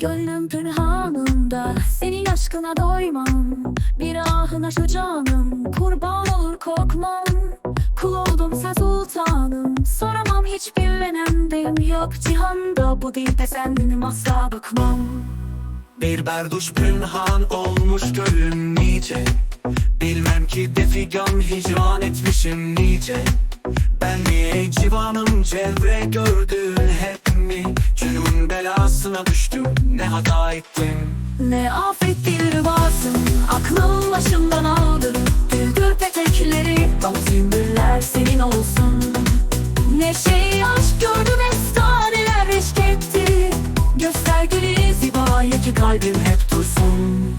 Gönlüm pünhanında Senin aşkına doymam. Bir ahına şu canım Kurban olur korkmam. Kul oldum sen sultanım Soramam hiç bilenemdim Yok cihanda bu dilde sendinim asla bıkmam. Bir berduş pünhan olmuş gönlüm nice. Bilmem ki defigan hicran etmişim nice. Ben ey civanım çevre gördün hep mi? Cünün belasına düştüm hata ettim Ne affettir rıvasın Aklım başımdan aldı Güldür petekleri Dam sümbüller senin olsun. Ne şey aşk gördüm efsaneler eşk etti. Göstergeli zibaya ki kalbim hep dursun.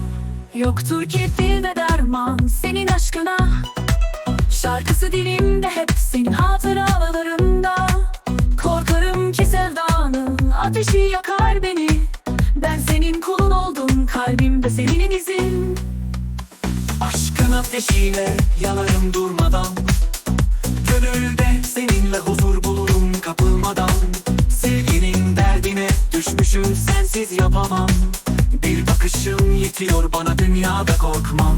Yoktur ki dilde derman senin aşkına. Şarkısı dilimde hep senin ateşiyle yanarım durmadan. Gönülde seninle huzur bulurum kapılmadan. Sevginin derdine düşmüşüm sensiz yapamam. Bir bakışın yetiyor bana dünyada korkmam.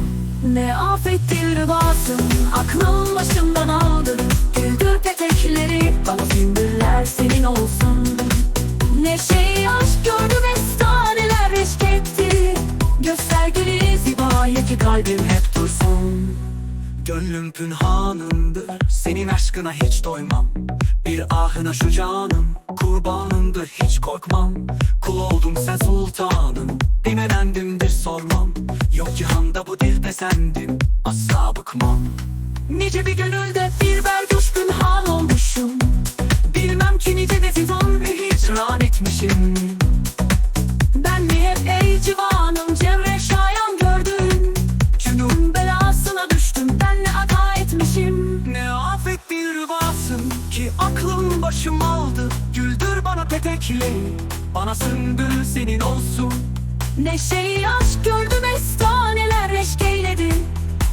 Ne affettir rıvasın aklım başımdan aldı Güldür petekleri bana sümbüller senin olsun. Ne şey aşk gördüm efsaneler eşk etti. Göstergeli zibaya ki kalbim hep Gönlüm pünhanındır Senin aşkına hiç doymam. Bir ahına şu canım Kurbanındır hiç korkmam. Kul oldum sen sultanım Dimelendimdir sormam. Yok cihanda bu dilde sendim Asla bıkmam. Nice bir gönülde bir berduş pünhan olmuşum. Bilmem ki nice fidan ve hicran etmişim aklım başım aldı. Güldür bana petekli Bana sümbül senin olsun. Ne şey aşk gördüm efsaneler eşk eyledi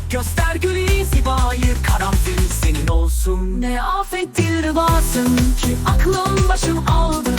Göster gülü zibayı karanfil senin olsun. Ne affettir rıvasın ki aklım başım aldı